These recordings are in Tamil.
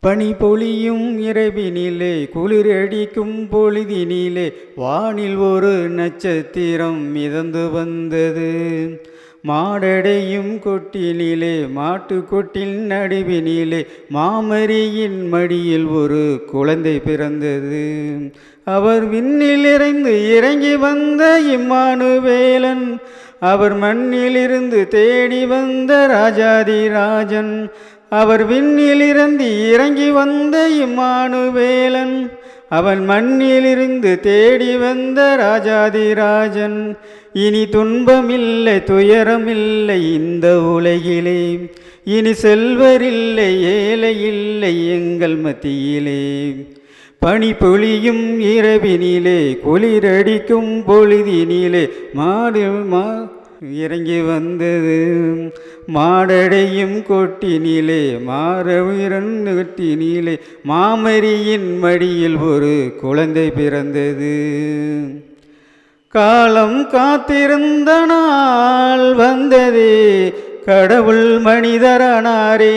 பனி பொழியும் இரவினிலே குளிரடிக்கும் பொழுதினிலே வானில் ஒரு நட்சத்திரம் மிதந்து வந்தது. மாடடையும் கொட்டினிலே மாட்டுக்கொட்டில் நடுவினிலே மாமரியின் மடியில் ஒரு குழந்தை பிறந்தது. அவர் விண்ணில் இறைந்து இறங்கி வந்த இம்மானுவேலன் அவர் மண்ணிலிருந்து தேடி வந்த ராஜாதி ராஜன் அவர் விண்ணிலிருந்து இறங்கி வந்த இம்மானுவேலன். அவன் மண்ணிலிருந்து தேடி வந்த ராஜாதிராஜன். இனி துன்பமில்லை துயரமில்லை இந்த உலகிலே. இனி செல்வரில்லை ஏழை இல்லை எங்கள் மத்தியிலே. பனி பொழியும் இரவினிலே குளிரடிக்கும் பொழுதினிலே மாடு மா இறங்கி வந்தது. மாடடையும் கொட்டினிலே மாறவிரன் கொட்டினிலே மாமரியின் மடியில் ஒரு குழந்தை பிறந்தது. காலம் காத்திருந்த நாள் வந்ததே கடவுள் மனிதரானாரே.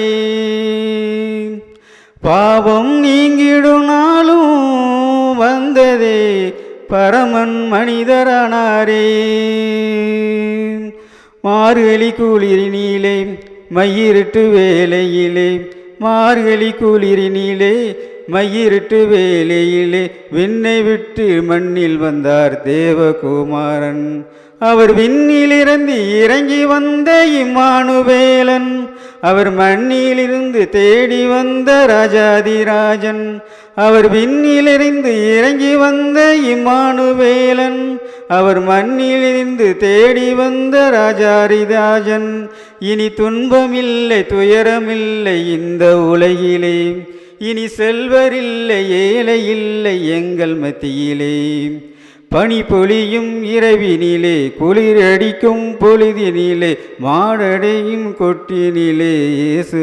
பாவம் நீங்கிடும் நாளும் வந்ததே பரமன் மனிதரானாரே. மார்கழி குளிரினிலே மயிரிட்டு வேலையிலே மார்கழி குளிரினிலே மயிருட்டு வேலையிலே விண்ணை விட்டு மண்ணில் வந்தார் தேவகுமாரன். அவர் விண்ணிலிருந்து இறங்கி வந்த இம்மானுவேலன். அவர் மண்ணிலிருந்து தேடி வந்த ராஜாதிராஜன். அவர் விண்ணிலிருந்து இறங்கி வந்த இம்மானுவேலன். அவர் மண்ணிலிருந்து தேடி வந்த ராஜாரிராஜன். இனி துன்பமில்லை துயரமில்லை இந்த உலகிலே. இனி செல்வரில்லை ஏழை இல்லை எங்கள் மத்தியிலே. பனி பொழியும் இரவினிலே குளிரடிக்கும் பொழுதினிலே மாடடையும் கொட்டினிலே இயேசு